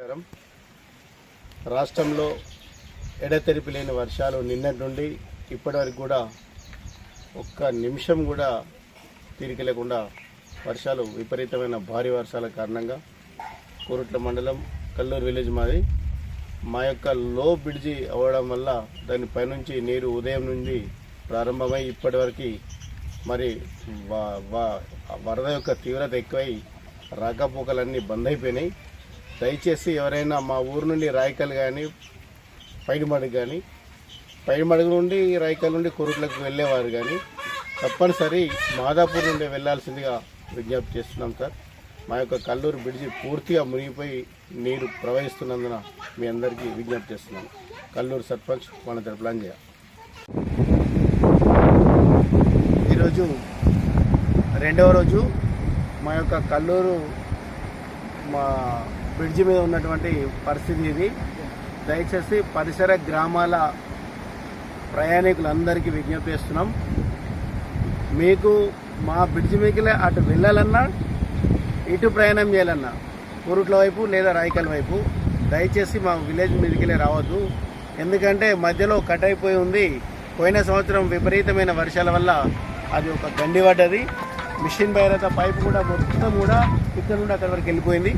నమస్కారం. రాష్ట్రంలో ఎడతెరిపి లేని వర్షాలు నిన్నటి నుండి ఇప్పటివరకు కూడా ఒక్క నిమిషం కూడా తీరిక లేకుండా వర్షాలు విపరీతమైన భారీ వర్షాల కారణంగా కోరుట్ల మండలం కల్లూరు విలేజ్ మాది. మా యొక్క లో బ్రిడ్జి అవ్వడం వల్ల దాని పైనుంచి నీరు ఉదయం నుండి ప్రారంభమై ఇప్పటివరకు మరి వరద యొక్క తీవ్రత ఎక్కువై రాకపోకలన్నీ బంద్ అయిపోయినాయి. దయచేసి ఎవరైనా మా ఊరు నుండి రాయకల్ కానీ పైడిమడుగు కానీ పైడిమడుగు నుండి రాయకల్ నుండి కొరుట్లకు వెళ్ళేవారు కానీ తప్పనిసరి మాదాపూర్ నుండి వెళ్ళాల్సిందిగా విజ్ఞప్తి చేస్తున్నాం సార్. మా యొక్క కల్లూరు బ్రిడ్జి పూర్తిగా మునిగిపోయి నీరు ప్రవహిస్తున్నందున మీ అందరికీ విజ్ఞప్తి చేస్తున్నాం. కల్లూరు సర్పంచ్ మన తరపులంజయ ఈరోజు రెండవ రోజు మా యొక్క కల్లూరు మా బ్రిడ్జి మీద ఉన్నటువంటి పరిస్థితి ఇది. దయచేసి పరిసర గ్రామాల ప్రయాణికులందరికీ విజ్ఞప్తి చేస్తున్నాం. మీకు మా బ్రిడ్జి మీదకి అటు వెళ్ళాలన్నా ఇటు ప్రయాణం చేయాలన్నా కురుట్ల వైపు లేదా రాయికల్ వైపు దయచేసి మా విలేజ్ మీదకి రావద్దు. ఎందుకంటే మధ్యలో కట్ అయిపోయి ఉంది. పోయిన సంవత్సరం విపరీతమైన వర్షాల వల్ల అది ఒక గండి పడ్డది. మిషన్ బయట పైపు కూడా మొత్తం కూడా ఇక్కడ నుండి అక్కడి వరకు వెళ్ళిపోయింది.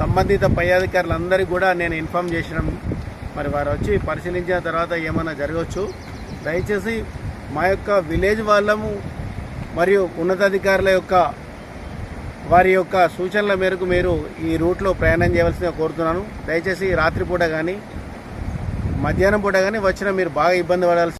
సంబంధిత పై అధికారులందరికీ కూడా నేను ఇన్ఫామ్ చేసినాం. మరి వారు వచ్చి పరిశీలించిన తర్వాత ఏమైనా జరగవచ్చు. దయచేసి మా యొక్క విలేజ్ వాళ్ళము మరియు ఉన్నతాధికారుల యొక్క వారి యొక్క సూచనల మేరకు మీరు ఈ రూట్లో ప్రయాణం చేయవలసిందిగా కోరుతున్నాను. దయచేసి రాత్రిపూట కానీ మధ్యాహ్నం పూట కానీ వచ్చిన మీరు బాగా ఇబ్బంది పడాల్సి